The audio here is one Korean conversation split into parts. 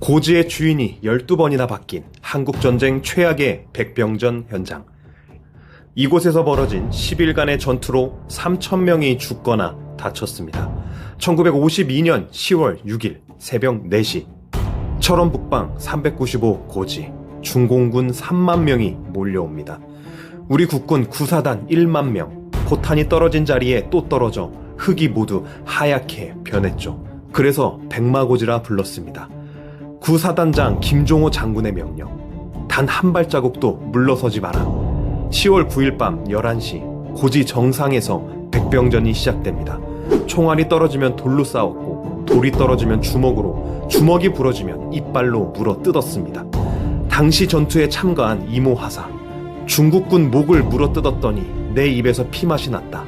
고지의 주인이 12번이나 바뀐 한국전쟁 최악의 백병전 현장. 이곳에서 벌어진 10일간의 전투로 3,000명이 죽거나 다쳤습니다. 1952년 10월 6일 새벽 4시. 철원 북방 395 고지. 중공군 3만 명이 몰려옵니다. 우리 국군 구사단 1만 명. 포탄이 떨어진 자리에 또 떨어져 흙이 모두 하얗게 변했죠. 그래서 백마고지라 불렀습니다. 구사단장 김종호 장군의 명령. 단 한 발자국도 물러서지 마라. 10월 9일 밤 11시 고지 정상에서 백병전이 시작됩니다. 총알이 떨어지면 돌로 싸웠고 돌이 떨어지면 주먹으로 주먹이 부러지면 이빨로 물어 뜯었습니다. 당시 전투에 참가한 이모 하사 중국군 목을 물어 뜯었더니 내 입에서 피맛이 났다.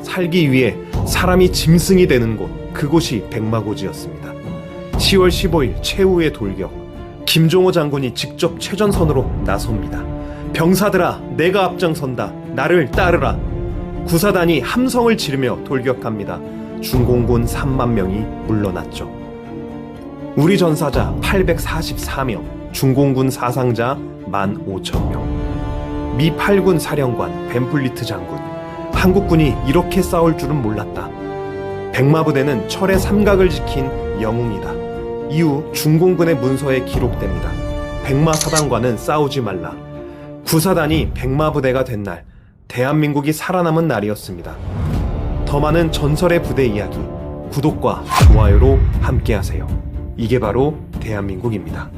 살기 위해 사람이 짐승이 되는 곳 그곳이 백마고지였습니다. 10월 15일 최후의 돌격 김종호 장군이 직접 최전선으로 나섭니다. 병사들아 내가 앞장선다 나를 따르라 구사단이 함성을 지르며 돌격합니다. 중공군 3만 명이 물러났죠. 우리 전사자 844명, 중공군 사상자 15,000명. 미 8군 사령관 벤플리트 장군. 한국군이 이렇게 싸울 줄은 몰랐다. 백마부대는 철의 삼각을 지킨 영웅이다. 이후 중공군의 문서에 기록됩니다. 백마 사단과는 싸우지 말라. 구사단이 백마 부대가 된 날, 대한민국이 살아남은 날이었습니다. 더 많은 전설의 부대 이야기, 구독과 좋아요로 함께하세요. 이게 바로 대한민국입니다.